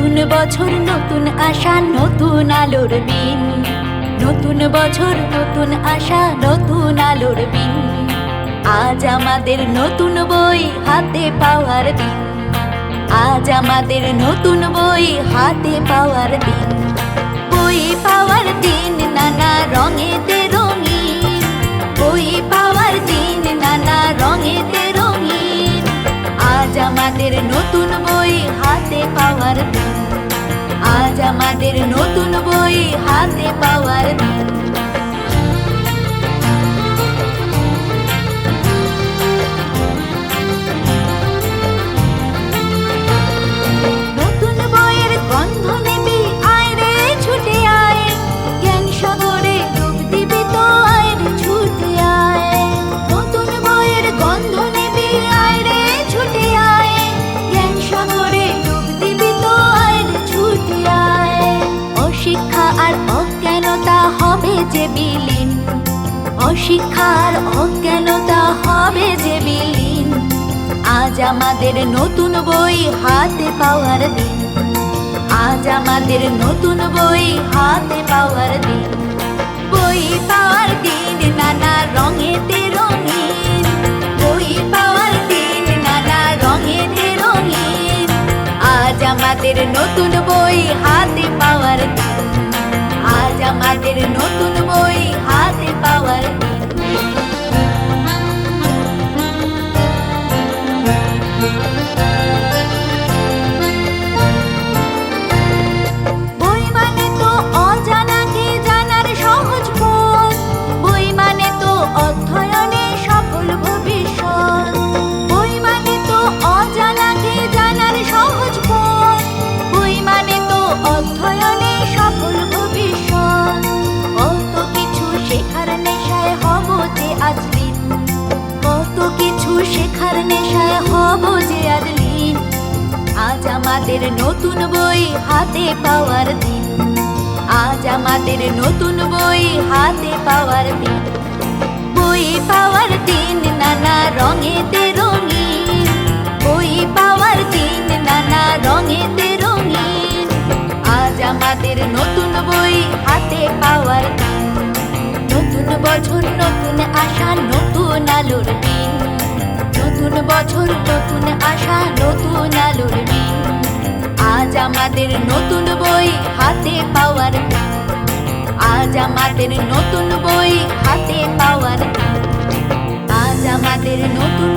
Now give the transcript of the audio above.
নতুন বছর, নতুন আশা, নতুন আলোর বিন নতুন বছর, নতুন আশা, নতুন আলোর বিন আজ আমাদের নতুন বই হাতে পাওয়ার দিন। আজ আমাদের নতুন বই হাতে পাওয়ার দিন। বই পাওয়ার দিন নানা রঙেতে বই পাওয়ার নানা রঙেতে রঙিন। আজ আমাদের নতুন বই আমাদের নতুন বই হাতে পাওয়ার দিন। বিলীন। অশিক্ষার অজ্ঞানতা হবে যে বিলীন। আজ আমাদের নতুন বই হাতে পাওয়ার দিন। আজ আমাদের নতুন বই হাতে পাওয়ার দিন। বই পাওয়ার দিন নানা রঙেতে রঙিন। বই পাওয়ার দিন নানা রঙেতে রঙিন। আজ আমাদের নতুন বই হাতে পাওয়ার দিন। আজ আমাদের নতুন বই হাতে পাওয়ার নেশায় হব যে আজলিন আজ আমাদের নতুন বই হাতে পাওয়ার দিন। আজ আমাদের নতুন বই হাতে পাওয়ার দিন। বই পাওয়ার দিন নানা রঙেতে রঙিন বই পাওয়ার দিন নানা রঙেতে রঙিন আজ আমাদের নতুন বই হাতে পাওয়ার দিন। নতুন বছর, নতুন আশা, নতুন আলোর দিন। নতুন বছর, নতুন আশা, নতুন আলোর আজ আমাদের নতুন বই হাতে পাওয়ার আজ আমাদের নতুন বই হাতে পাওয়ার আজ আমাদের নতুন